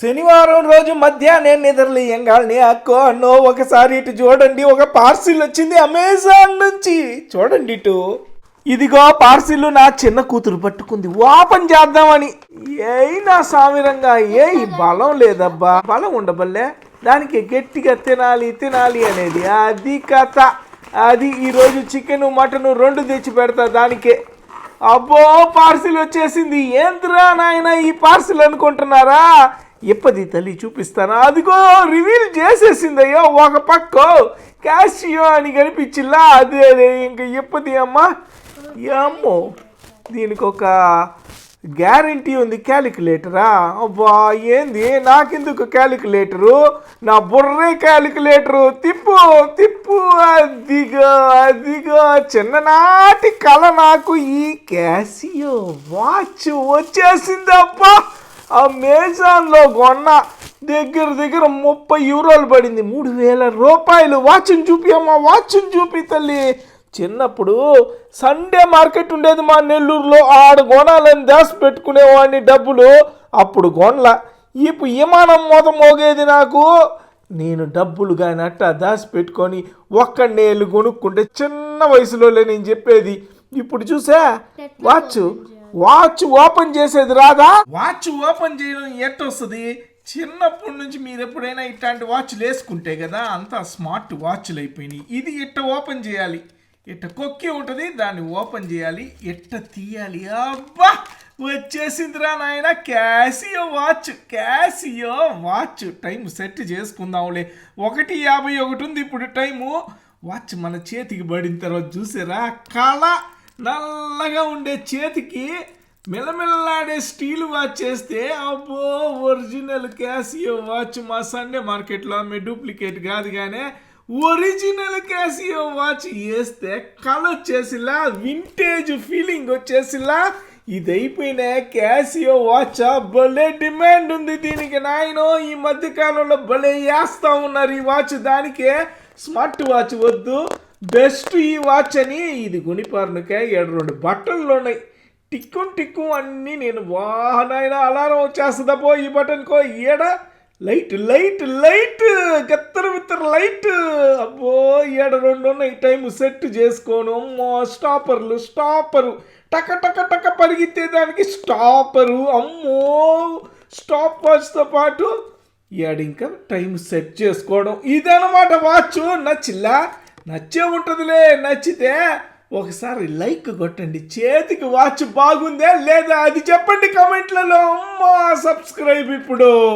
శనివారం రోజు మధ్యాహ్నం నిద్రలేయంగానే అక్కో అన్నో ఒకసారి ఇటు చూడండి ఒక పార్సిల్ వచ్చింది అమెజాన్ నుంచి. చూడండి ఇటు. ఇదిగో పార్సిల్ నా చిన్న కూతురు పట్టుకుంది. ఓపెన్ చేద్దామని. ఏ నా సామిరంగా ఏ బలం లేదబ్బా. బలం ఉండబల్లే. దానికి గట్టిగా తినాలి తినాలి అనేది అది కథ. అది ఈరోజు చికెన్ మటన్ రెండు తెచ్చి పెడతా దానికే. అబ్బో పార్సిల్ వచ్చేసింది. ఏంద్రా నాయన ఈ పార్సిల్ అనుకుంటున్నారా? ఇప్పది తల్లి చూపిస్తానా? అదిగో రివీల్ చేసేసింది అయ్యో ఒక పక్క. క్యాషియో అని కనిపించిల్లా అదే అదే ఇంక ఇప్పది అమ్మా. ఏమో దీనికి ఒక గ్యారంటీ ఉంది క్యాలిక్యులేటరా? అబ్బా ఏంది? నాకెందుకు క్యాలిక్యులేటరు? నా బుర్రే క్యాలిక్యులేటరు. తిప్పు తిప్పు అదిగో అదిగో. చిన్ననాటి కళ నాకు ఈ క్యాసియో వాచ్ వచ్చేసిందప్పా. అమెజాన్లో కొన్న. దగ్గర దగ్గర ముప్పై యూరోలు పడింది. మూడు వేల రూపాయలు. వాచ్ని చూపి అమ్మ వాచ్ని చూపి తల్లి. చిన్నప్పుడు సండే మార్కెట్ ఉండేది మా నెల్లూరులో. ఆడ కొనాలని దాసి పెట్టుకునేవాడిని డబ్బులు. అప్పుడు కొనల ఇప్పుడు విమానం మొద మోగేది నాకు. నేను డబ్బులు కానీ అట్టా దాచి పెట్టుకొని ఒక్కడేళ్ళు కొనుక్కుంటే చిన్న వయసులోనే నేను చెప్పేది. ఇప్పుడు చూసా? వాచ్ వాచ్ ఓపెన్ చేసేది రాదా? వాచ్ ఓపెన్ చేయడం ఎట్టొస్తుంది? చిన్నప్పటి నుంచి మీరు ఎప్పుడైనా ఇట్లాంటి వాచ్లు వేసుకుంటే కదా అంతా స్మార్ట్ వాచ్లు అయిపోయినాయి. ఇది ఇట్ట ఓపెన్ చేయాలి? ఇట్ట కొక్కి ఉంటుంది దాన్ని ఓపెన్ చేయాలి ఎట్ట తీయాలి? అబ్బా! వచ్చేసిందిరా నాయన Casio watch Casio watch. Time set చేసుకుందాంలే. ఒకటి యాభై ఒకటి ఉంది ఇప్పుడు టైము. వాచ్ మన చేతికి పడిన తర్వాత చూసారా కళ నల్లగా ఉండే చేతికి మెల్లమెల్లాడే స్టీల్ వాచ్ చేస్తే అబ్బో ఒరిజినల్ క్యాసియో వాచ్ మా సండే మార్కెట్లో అమ్మే డూప్లికేట్ కాదు కానీ ఒరిజినల్ క్యాసియో వాచ్ వేస్తే కళ వచ్చేసిలా వింటేజ్ ఫీలింగ్ వచ్చేసిలా ఇది అయిపోయిన క్యాసియో వాచ్ భలే డిమాండ్ ఉంది దీనికి నాయనో. ఈ మధ్య కాలంలో భలే వేస్తా ఉన్నారు ఈ వాచ్ దానికే స్మార్ట్ వాచ్ వద్దు. బెస్ట్ ఈ వాచ్ అని ఇది గుణిపారునికే ఏడు రెండు బట్టలు ఉన్నాయి. టిక్కు టిక్కు అన్నీ నేను వాహనైనా అలారం వచ్చేస్తుందా పో ఈ బటన్కో ఈడ లైట్ లైట్ లైట్ గత్తర విత్తర లైట్. అబ్బో ఏడ రెండు ఉన్నాయి. టైం సెట్ చేసుకోను. అమ్మో స్టాపర్లు స్టాపరు. టక టక టక పరిగెత్తే దానికి స్టాపరు. అమ్మో స్టాప్ వాచ్తో పాటు ఏడు ఇంకా టైం సెట్ చేసుకోవడం. ఇదనమాట వాచ్. నచ్చిలా నచ్చే ఉంటుందిలే. నచ్చితే ఒకసారి లైక్ కొట్టండి. చేతికి వాచ్ బాగుందే లేదా అది చెప్పండి కమెంట్లలో. అమ్మా సబ్స్క్రైబ్ ఇప్పుడు.